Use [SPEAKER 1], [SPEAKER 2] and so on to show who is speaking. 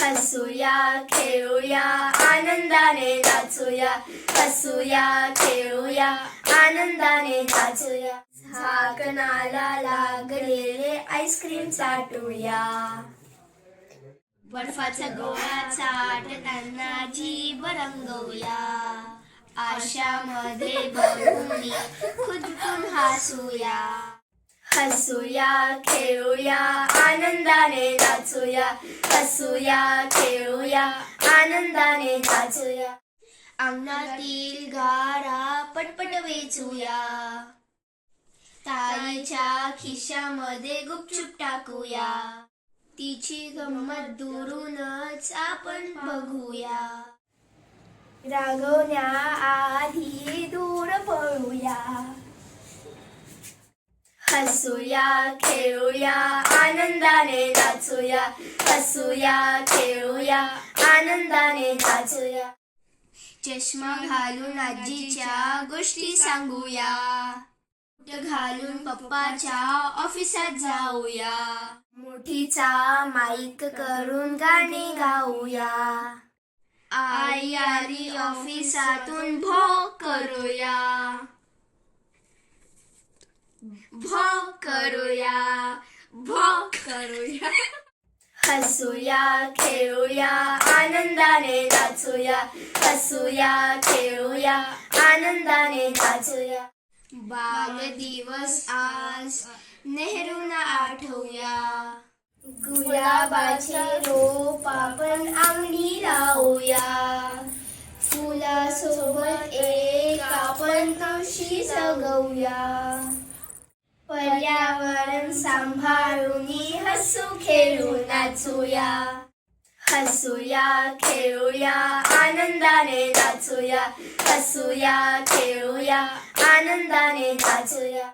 [SPEAKER 1] हसूया खेळूया आनंदाने नाचूया. हसूया खेळूया आनंदाने नाचूया. झाकणाला लागलेले आईस्क्रीम चाटूया. बर्फाचा गोळा चाटताना जीभ रंगवूया. आशामध्ये बघून खुदकून हसूया. हसूया खेळूया आनंदाने नाचूया हसूया खेळूया आनंदाने नाचूया. अंगणातील गारा पटपट वेचूया. ताईच्या खिशामध्ये गुपचूप टाकूया. तिची गंमत दुरूनच आपण बघूया. रागवण्या आधी दूर पळूया. हसूया खेळूया आनंदाने नाचूया. हसूया खेळूया आनंदाने नाचूया. चष्मा घालून आजीच्या गोष्टी सांगूया. घालून पप्पाच्या ऑफिसात जाऊया. मोठीचा माईक करून गाणे गाऊया. आई आली ऑफिसातून भो करूया. भो करूया भो करूया. हसूया खेळूया आनंदाने नाचूया. हसूया खेळूया आनंदाने नाचूया. बाल दिवस आज नेहरूंना आठवूया. गुलाबाचे रोप आपण अंगणी लावूया. फुलासोबत एक आपण तुळशी जगवूया. पर्यावरण सांभाळून हसू खेळू नाचूया. हसूया खेळूया आनंदाने नाचूया. हसूया खेळूया आनंदाने नाचूया.